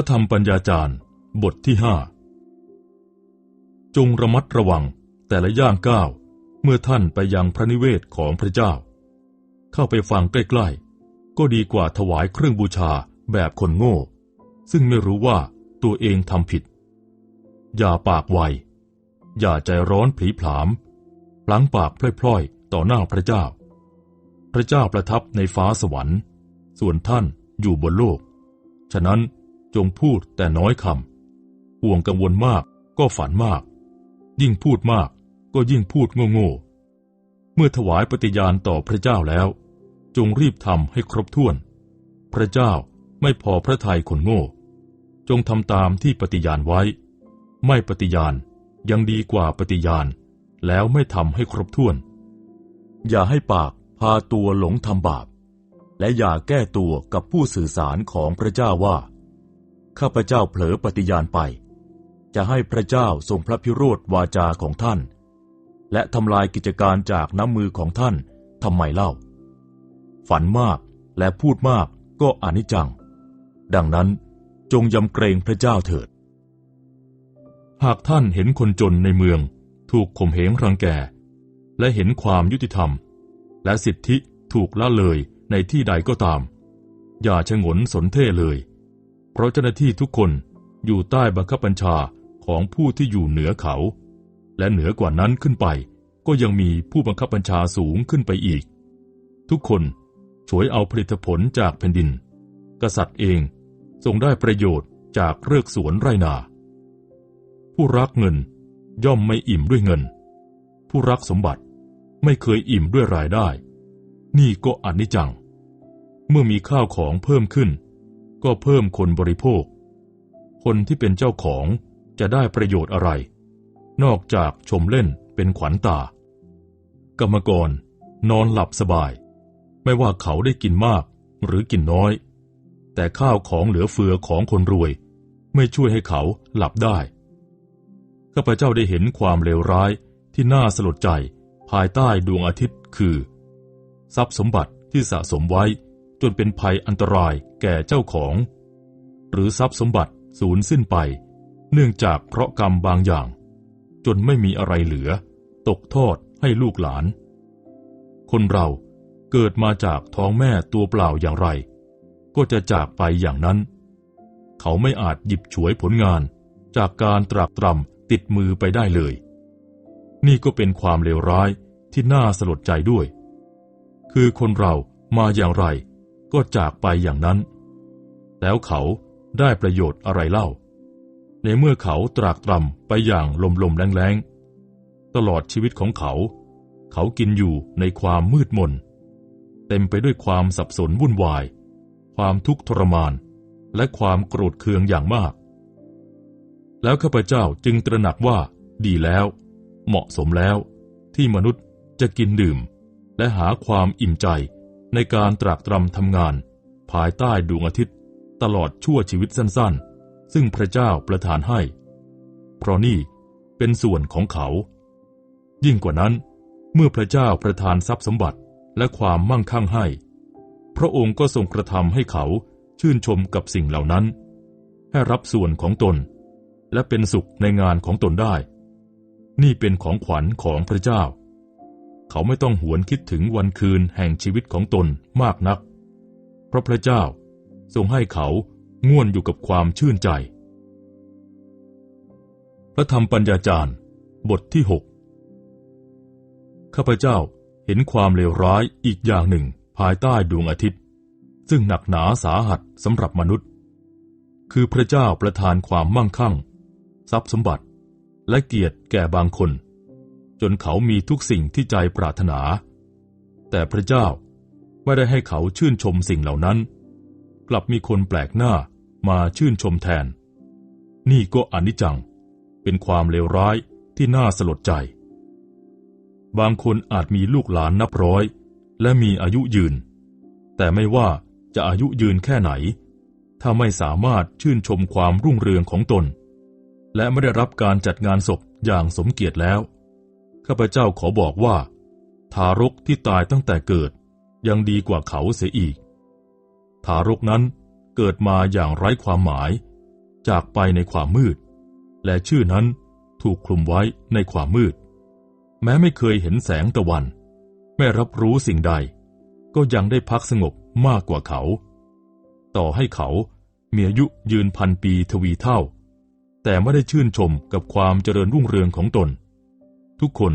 ระธรรมปัญญาจารย์ บทที่ห้าจงระมัดระวังแต่ละย่างก้าว เมื่อท่านไปยังพระนิเวศของพระเจ้า เข้าไปฟังใกล้ๆ ก็ดีกว่าถวายเครื่องบูชาแบบคนโง่ ซึ่งไม่รู้ว่าตัวเองทำผิด อย่าปากไว อย่าใจร้อนผีผลามพลั้งปากพล่อยๆ ต่อหน้าพระเจ้า พระเจ้าประทับในฟ้าสวรรค์ ส่วนท่านอยู่บนโลก ฉะนั้น จงพูดแต่น้อยคำห่วงกังวลมากก็ฝันมาก ยิ่งพูดมากก็ยิ่งพูดโง่ๆ เมื่อถวายปฏิญาณต่อพระเจ้าแล้ว จงรีบทำให้ครบถ้วน พระเจ้าไม่พอพระทัยคนโง่ จงทำตามที่ปฏิญาณไว้ ไม่ปฏิญาณยังดีกว่าปฏิญาณ แล้วไม่ทำให้ครบถ้วน อย่าให้ปากพาตัวหลงทำบาป และอย่าแก้ตัวกับผู้สื่อสารของพระเจ้าว่า ข้าพเจ้าเผลอปฏิญาณไป จะให้พระเจ้าทรงพระพิโรธวาจาของท่าน และทำลายกิจการจากน้ำมือของท่านทำไมเล่า ฝันมากและพูดมากก็อนิจจัง ดังนั้นจงยำเกรงพระเจ้าเถิด หากท่านเห็นคนจนในเมือง ถูกข่มเหงรังแก และเห็นความยุติธรรม และสิทธิถูกละเลยในที่ใดก็ตาม อย่าชะงนสนเท่เลย เพราะเจ้าหน้าที่ทุกคนอยู่ใต้บังคับบัญชาของผู้ที่อยู่เหนือเขา และเหนือกว่านั้นขึ้นไป ก็ยังมีผู้บังคับบัญชาสูงขึ้นไปอีก ทุกคนฉวยเอาผลิตผลจากแผ่นดิน กษัตริย์เองทรงได้ประโยชน์จากเลือกสวนไรนา ผู้รักเงินย่อมไม่อิ่มด้วยเงิน ผู้รักสมบัติไม่เคยอิ่มด้วยรายได้ นี่ก็อนิจจัง เมื่อมีข้าวของเพิ่มขึ้น ก็เพิ่มคนบริโภค คนที่เป็นเจ้าของจะได้ประโยชน์อะไร นอกจากชมเล่นเป็นขวัญตา กรรมกร นอนหลับสบาย ไม่ว่าเขาได้กินมากหรือกินน้อย แต่ข้าวของเหลือเฟือของคนรวย ไม่ช่วยให้เขาหลับได้ข้าพเจ้าได้เห็นความเลวร้ายที่น่าสลดใจภายใต้ดวงอาทิตย์คือ ทรัพย์สมบัติที่สะสมไว้ จนเป็นภัยอันตรายแก่เจ้าของ หรือทรัพย์สมบัติสูญสิ้นไป เนื่องจากเพราะกรรมบางอย่าง จนไม่มีอะไรเหลือ ตกทอดให้ลูกหลาน คนเราเกิดมาจากท้องแม่ตัวเปล่าอย่างไร ก็จะจากไปอย่างนั้น เขาไม่อาจหยิบฉวยผลงานจากการตรากตรำติดมือไปได้เลย นี่ก็เป็นความเลวร้ายที่น่าสลดใจด้วย คือคนเรามาอย่างไร ก็จากไปอย่างนั้น แล้วเขาได้ประโยชน์อะไรเล่า ในเมื่อเขาตรากตรำไปอย่างลมลมแรงแรงตลอดชีวิตของเขา เขากินอยู่ในความมืดมน เต็มไปด้วยความสับสนวุ่นวาย ความทุกข์ทรมาน และความโกรธเคืองอย่างมาก แล้วข้าพเจ้าจึงตระหนักว่าดีแล้ว เหมาะสมแล้วที่มนุษย์จะกินดื่ม และหาความอิ่มใจ ในการตรากตรำทำงาน ภายใต้ดวงอาทิตย์ ตลอดชั่วชีวิตสั้นๆ ซึ่งพระเจ้าประทานให้ เพราะนี่เป็นส่วนของเขา ยิ่งกว่านั้น เมื่อพระเจ้าประทานทรัพย์สมบัติและความมั่งคั่งให้ พระองค์ก็ทรงกระทำให้เขาชื่นชมกับสิ่งเหล่านั้น ให้รับส่วนของตน และเป็นสุขในงานของตนได้ นี่เป็นของขวัญของพระเจ้า เขาไม่ต้องหวนคิดถึงวันคืนแห่งชีวิตของตนมากนัก เพราะพระเจ้าทรงให้เขาง่วนอยู่กับความชื่นใจ พระธรรมปัญญาจารย์ บทที่หกข้าพเจ้าเห็นความเลวร้ายอีกอย่างหนึ่งภายใต้ดวงอาทิตย์ ซึ่งหนักหนาสาหัสสำหรับมนุษย์ คือพระเจ้าประทานความมั่งคั่ง ทรัพย์สมบัติ และเกียรติแก่บางคน จนเขามีทุกสิ่งที่ใจปรารถนา แต่พระเจ้าไม่ได้ให้เขาชื่นชมสิ่งเหล่านั้น กลับมีคนแปลกหน้ามาชื่นชมแทน นี่ก็อนิจจัง เป็นความเลวร้ายที่น่าสลดใจ บางคนอาจมีลูกหลานนับร้อย และมีอายุยืน แต่ไม่ว่าจะอายุยืนแค่ไหน ถ้าไม่สามารถชื่นชมความรุ่งเรืองของตน และไม่ได้รับการจัดงานศพอย่างสมเกียรติแล้ว ข้าพเจ้าขอบอกว่า ทารกที่ตายตั้งแต่เกิดยังดีกว่าเขาเสียอีก ทารกนั้นเกิดมาอย่างไร้ความหมาย จากไปในความมืด และชื่อนั้นถูกคลุมไว้ในความมืด แม้ไม่เคยเห็นแสงตะวัน ไม่รับรู้สิ่งใด ก็ยังได้พักสงบมากกว่าเขา ต่อให้เขามีอายุยืนพันปีทวีเท่า แต่ไม่ได้ชื่นชมกับความเจริญรุ่งเรืองของตน ทุกคน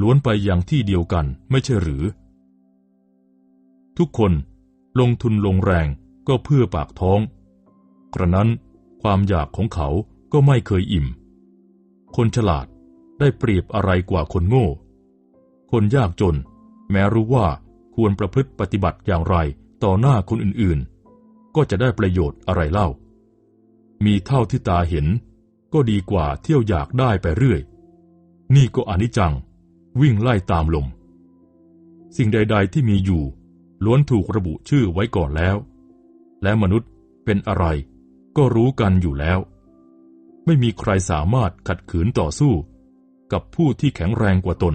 ล้วนไปอยังที่เดียวกันไม่ใช่หรือ ทุกคนลงทุนลงแรงก็เพื่อปากท้อง กระนั้นความอยากของเขาก็ไม่เคยอิ่ม คนฉลาดได้เปรียบอะไรกว่าคนโง่ คนยากจน แม้รู้ว่าควรประพฤติปฏิบัติอย่างไรต่อหน้าคนอื่นๆ ก็จะได้ประโยชน์อะไรเล่า มีเท่าที่ตาเห็นก็ดีกว่าเที่ยวอยากได้ไปเรื่อย นี่ก็อนิจจัง วิ่งไล่ตามลม สิ่งใด ๆ ที่มีอยู่ ล้วนถูกระบุชื่อไว้ก่อนแล้ว และมนุษย์เป็นอะไร ก็รู้กันอยู่แล้ว ไม่มีใครสามารถขัดขืนต่อสู้ กับผู้ที่แข็งแรงกว่าตน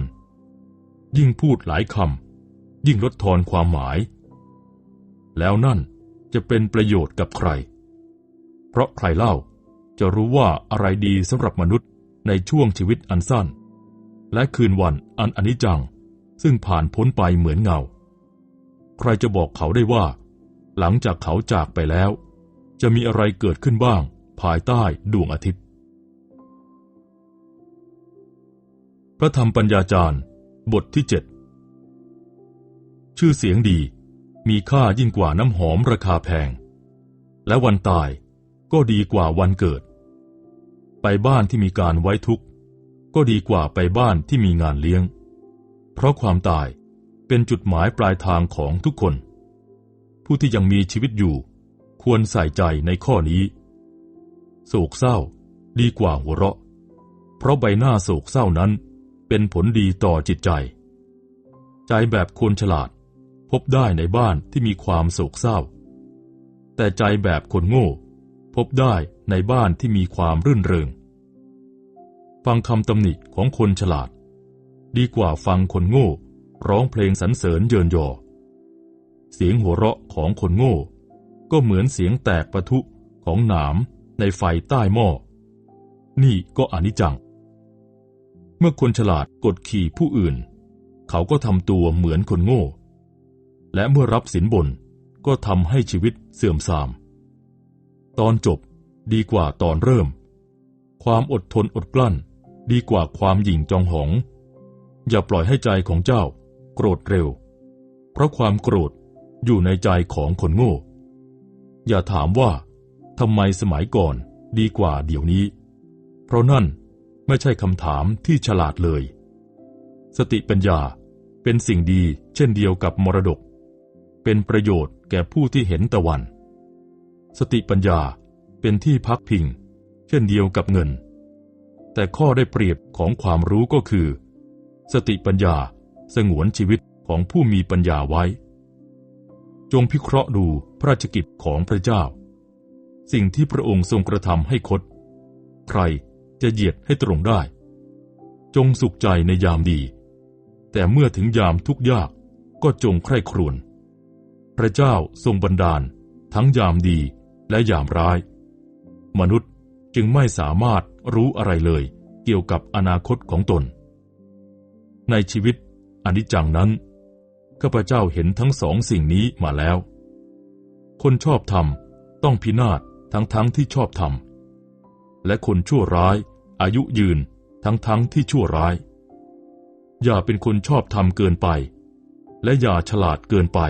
ยิ่งพูดหลายคำยิ่งลดทอนความหมาย แล้วนั่นจะเป็นประโยชน์กับใคร เพราะใครเล่าจะรู้ว่าอะไรดีสำหรับมนุษย์ในช่วงชีวิตอันสั้น และคืนวันอันอนิจจัง ซึ่งผ่านพ้นไปเหมือนเงา ใครจะบอกเขาได้ว่า หลังจากเขาจากไปแล้ว จะมีอะไรเกิดขึ้นบ้าง ภายใต้ดวงอาทิตย์ พระธรรมปัญญาจารย์ บทที่เจ็ดชื่อเสียงดีมีค่ายิ่งกว่าน้ำหอมราคาแพง และวันตายก็ดีกว่าวันเกิด ไปบ้านที่มีการไว้ทุกข์ ก็ดีกว่าไปบ้านที่มีงานเลี้ยง เพราะความตายเป็นจุดหมายปลายทางของทุกคน ผู้ที่ยังมีชีวิตอยู่ ควรใส่ใจในข้อนี้โศกเศร้า ดีกว่าหัวเราะ เพราะใบหน้าโศกเศร้านั้น เป็นผลดีต่อจิตใจ ใจแบบคนฉลาด พบได้ในบ้านที่มีความโศกเศร้า แต่ใจแบบคนโง่ พบได้ในบ้านที่มีความรื่นเริง ฟังคำตำหนิของคนฉลาด ดีกว่าฟังคนโง่ ร้องเพลงสรรเสริญเยินยอ เสียงหัวเราะของคนโง่ ก็เหมือนเสียงแตกประทุของหนามในไฟใต้หม้อ นี่ก็อนิจจัง เมื่อคนฉลาดกดขี่ผู้อื่น เขาก็ทำตัวเหมือนคนโง่ และเมื่อรับสินบนก็ทำให้ชีวิตเสื่อมทราม ตอนจบดีกว่าตอนเริ่ม ความอดทนอดกลั้น ดีกว่าความหยิ่งจองหอง อย่าปล่อยให้ใจของเจ้า โกรธเร็ว เพราะความโกรธอยู่ในใจของคนโง่ อย่าถามว่าทำไมสมัยก่อนดีกว่าเดี๋ยวนี้ เพราะนั่นไม่ใช่คำถามที่ฉลาดเลย สติปัญญาเป็นสิ่งดีเช่นเดียวกับมรดก เป็นประโยชน์แก่ผู้ที่เห็นตะวัน สติปัญญาเป็นที่พักพิง เช่นเดียวกับเงิน แต่ข้อได้เปรียบของความรู้ก็คือ สติปัญญาสงวนชีวิตของผู้มีปัญญาไว้ จงพิเคราะห์ดูพระราชกิจของพระเจ้า สิ่งที่พระองค์ทรงกระทำให้คด ใครจะเหยียดให้ตรงได้ จงสุขใจในยามดี แต่เมื่อถึงยามทุกยากก็จงใคร่ครวญพระเจ้าทรงบันดาล ทั้งยามดีและยามร้าย มนุษย์ จึงไม่สามารถรู้อะไรเลย เกี่ยวกับอนาคตของตน ในชีวิตอนิจจังนั้นข้าพเจ้าเห็นทั้งสองสิ่งนี้มาแล้ว คนชอบธรรมต้องพินาศทั้งทั้งที่ชอบธรรมและคนชั่วร้าย อายุยืนทั้งทั้งที่ชั่วร้าย อย่าเป็นคนชอบธรรมเกินไป และอย่าฉลาดเกินไป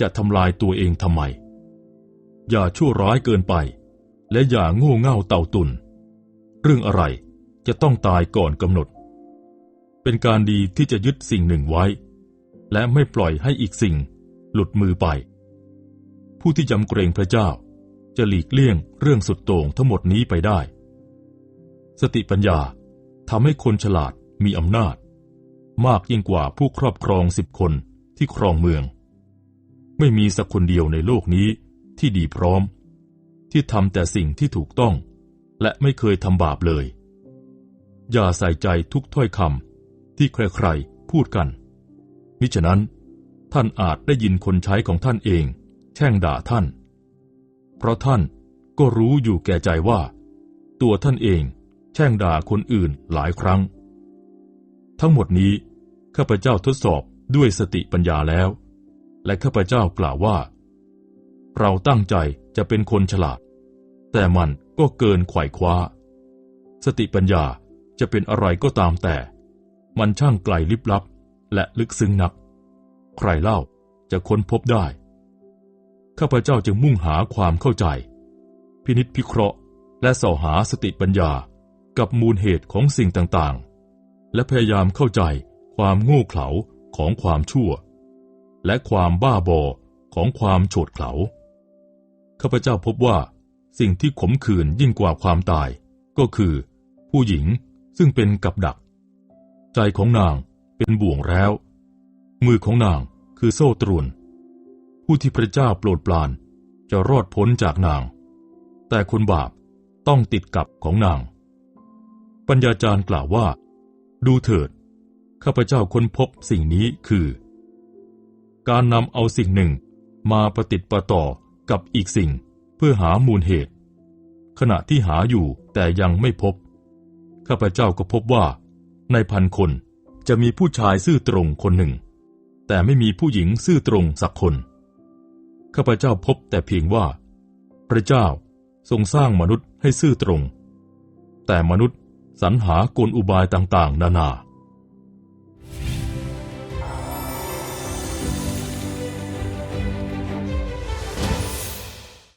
จะทำลายตัวเองทำไม อย่าชั่วร้ายเกินไป และอย่าโง่เง่าเต่าตุน เรื่องอะไรจะต้องตายก่อนกำหนด เป็นการดีที่จะยึดสิ่งหนึ่งไว้ และไม่ปล่อยให้อีกสิ่งหลุดมือไป ผู้ที่ยำเกรงพระเจ้า จะหลีกเลี่ยงเรื่องสุดโต่งทั้งหมดนี้ไปได้ สติปัญญาทำให้คนฉลาดมีอำนาจ มากยิ่งกว่าผู้ครอบครองสิบคนที่ครองเมือง ไม่มีสักคนเดียวในโลกนี้ที่ดีพร้อม ที่ทำแต่สิ่งที่ถูกต้อง และไม่เคยทำบาปเลย อย่าใส่ใจทุกถ้อยคำที่ใครๆพูดกัน มิฉะนั้น ท่านอาจได้ยินคนใช้ของท่านเอง แช่งด่าท่าน เพราะท่านก็รู้อยู่แก่ใจว่า ตัวท่านเองแช่งด่าคนอื่นหลายครั้ง ทั้งหมดนี้ข้าพเจ้าทดสอบด้วยสติปัญญาแล้ว และข้าพเจ้ากล่าวว่า เราตั้งใจจะเป็นคนฉลาด แต่มันก็เกินขว่คว้า สติปัญญาจะเป็นอะไรก็ตามแต่ มันช่างไกลลิบลับ และลึกซึ้งนัก ใครเล่าจะค้นพบได้ ข้าพเจ้าจึงมุ่งหาความเข้าใจ พินิษพิเคราะห์และส่อหาสติปัญญากับมูลเหตุของสิ่งต่างๆ และพยายามเข้าใจความโง่เขลาของความชั่ว และความบ้าบอของความโฉดเขลา ข้าพเจ้าพบว่าสิ่งที่ขมขื่นยิ่งกว่าความตาย ก็คือ ผู้หญิงซึ่งเป็นกับดัก ใจของนางเป็นบ่วงแล้ว มือของนางคือโซ่ตรวน ผู้ที่พระเจ้าโปรดปรานจะรอดพ้นจากนาง แต่คนบาปต้องติดกับของนาง ปัญญาจารย์กล่าวว่า ดูเถิด ข้าพเจ้าค้นพบสิ่งนี้คือ การนำเอาสิ่งหนึ่งมาประติดประต่อ กับอีกสิ่งเพื่อหามูลเหตุ ขณะที่หาอยู่แต่ยังไม่พบ ข้าพเจ้าก็พบว่า ในพันคนจะมีผู้ชายซื่อตรงคนหนึ่ง แต่ไม่มีผู้หญิงซื่อตรงสักคน ข้าพเจ้าพบแต่เพียงว่า พระเจ้าทรงสร้างมนุษย์ให้ซื่อตรง แต่มนุษย์สรรหากลอุบายต่างๆ นานา